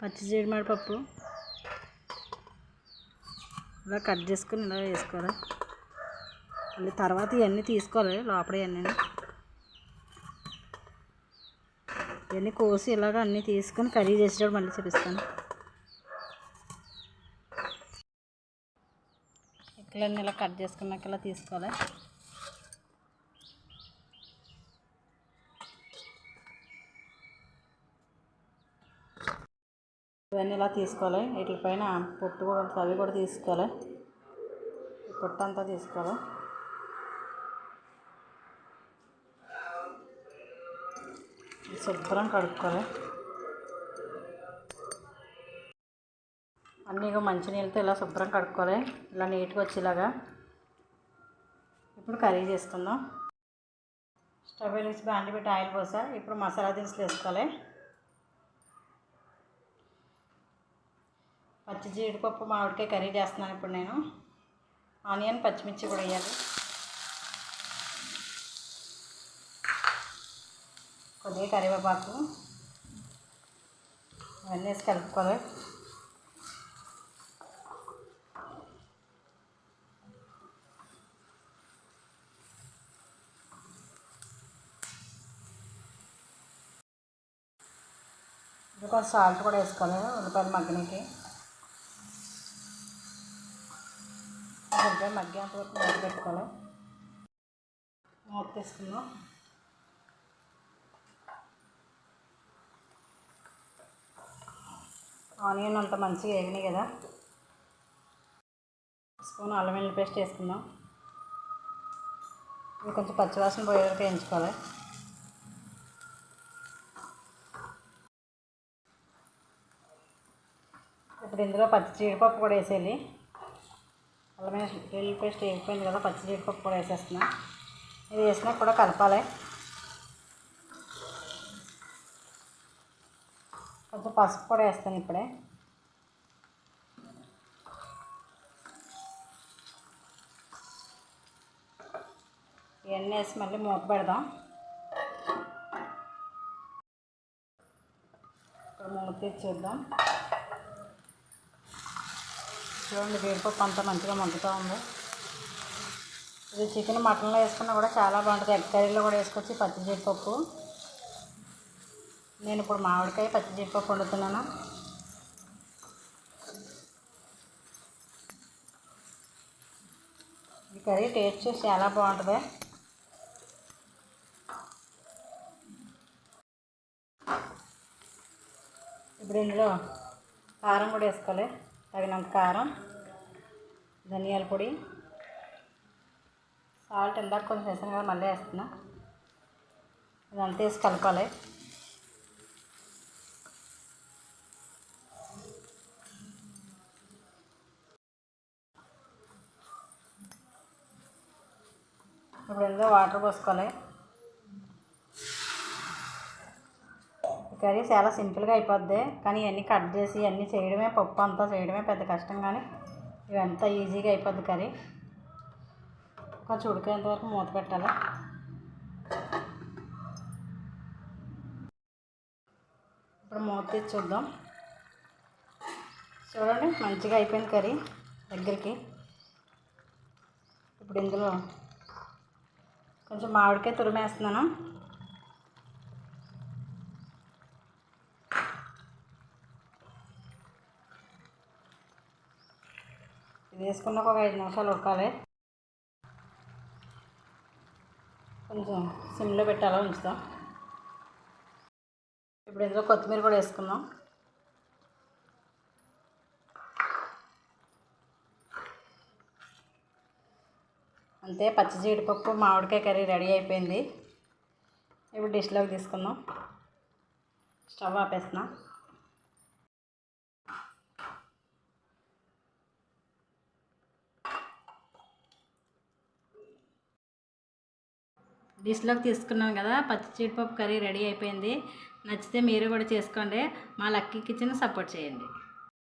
పచ్చి జీడిమడిపప్పు ఇలా కట్ చేసుకుని ఇలా వేసుకోవాలి. మళ్ళీ తర్వాత ఇవన్నీ తీసుకోవాలి లోపల ఇవన్నీ. ఇవన్నీ కోసి ఇలాగ అన్నీ తీసుకొని కర్రీ చేసేటప్పుడు మళ్ళీ చూపిస్తాను. ఇక్కలన్నీ ఇలా కట్ చేసుకున్నాక ఇలా తీసుకోవాలి. ఇవన్నీ ఇలా తీసుకోవాలి. వీటిపైన పొట్టు కూడా అవి కూడా తీసుకోవాలి. పొట్టు అంతా తీసుకోవాలి. శుభ్రం కడుక్కోవాలి. అన్నీ మంచినీళ్ళతో ఇలా శుభ్రం కడుక్కోవాలి. ఇలా నీట్గా వచ్చేలాగా. ఇప్పుడు కర్రీ చేసుకుందాం. స్టవ్ వెలిగించి బాండి పెట్టి ఆయిల్ పోసా. ఇప్పుడు మసాలా దినుసులు వేసుకోవాలి. పచ్చి జీడిపప్పు మామిడికాయ కర్రీ చేస్తున్నాను ఇప్పుడు నేను. ఆనియన్ పచ్చిమిర్చి కూడా వేయాలి. కొద్దిగా కరివేపాకు. అవన్నీ వేసి కలుపుకోవాలి. ఇది కొంచెం సాల్ట్ కూడా వేసుకోవాలి. ఉల్లిపాయలు మగ్గనికి. ఉల్లిపాయ మగ్గేంత వరకు మూత పెట్టుకోవాలి? మూత తీసుకుందాం. ఆనియన్ అంత మంచిగా వేగినాయి కదా. స్పూన్ అల్లం వెల్లుల్లి పేస్ట్ వేసుకుందాం. ఇది కొంచెం పచ్చివాసన పోయే వరకు వేయించుకోవాలి. ఇప్పుడు ఇందులో పచ్చి జీడిపప్పు కూడా వేసేయాలి. అల్లం వెల్లుల్లి పేస్ట్ వేగిపోయింది కదా పచ్చి జీడిపప్పు కూడా వేసేస్తున్నా. ఇది వేసినా కూడా కలపాలి. కొంచెం పసుపు కూడా వేస్తాను ఇప్పుడే. ఇవన్నీ వేసి మళ్ళీ మూత పెడదాం. ఇక్కడ మూత తీసి చూద్దాం. చూడండి జీడిపప్పు అంతా మంచిగా మగ్గుతూ ఉంది. ఇది చికెన్ మటన్లో వేసుకున్నా కూడా చాలా బాగుంటుంది. ఎగ్ కర్రీలో కూడా వేసుకోవచ్చు పచ్చి జీడిపప్పు నేను ఇప్పుడు మామిడికాయ పచ్చి జీడిపప్పు వండుతున్నాను. ఈ కర్రీ టేస్ట్ చూసి చాలా బాగుంటుంది. ఇప్పుడు ఇందులో కారం కూడా వేసుకోవాలి. తగినంత కారం ధనియాల పొడి సాల్ట్ ఇందాక కొంచెం వేసాను కదా మళ్ళీ వేస్తున్నా. ఇదంతా వేసి కలపాలి. ఇప్పుడు ఇందులో వాటర్ పోసుకోవాలి. కర్రీ చాలా సింపుల్గా అయిపోద్ది. కానీ ఇవన్నీ కట్ చేసి ఇవన్నీ చేయడమే పప్పు అంతా చేయడమే పెద్ద కష్టం కానీ ఇవంతా ఈజీగా అయిపోద్ది కర్రీ. కొంచెం ఉడికేంత వరకు మూత పెట్టాలి. ఇప్పుడు మూత తీసి చూద్దాం. చూడండి మంచిగా అయిపోయింది కర్రీ దగ్గరికి. ఇప్పుడు ఇందులో కొంచెం మామిడికాయ తురిమేస్తున్నాను. వేసుకున్నాక ఒక ఐదు నిమిషాలు ఉడకాలి. కొంచెం సిమ్లో పెట్టాలా ఉంచుదాం. ఇప్పుడు ఇందులో కొత్తిమీర కూడా వేసుకుందాం. అంతే పచ్చి జీడిపప్పు మామిడికాయ కర్రీ రెడీ అయిపోయింది. ఇప్పుడు డిష్లోకి తీసుకుందాం. స్టవ్ ఆపేస్తున్నా. డిష్లోకి తీసుకున్నాను కదా పచ్చి జీడిపప్పు కర్రీ రెడీ అయిపోయింది. నచ్చితే మీరు కూడా చేసుకోండి. మా లక్కీ కిచెన్ సపోర్ట్ చేయండి.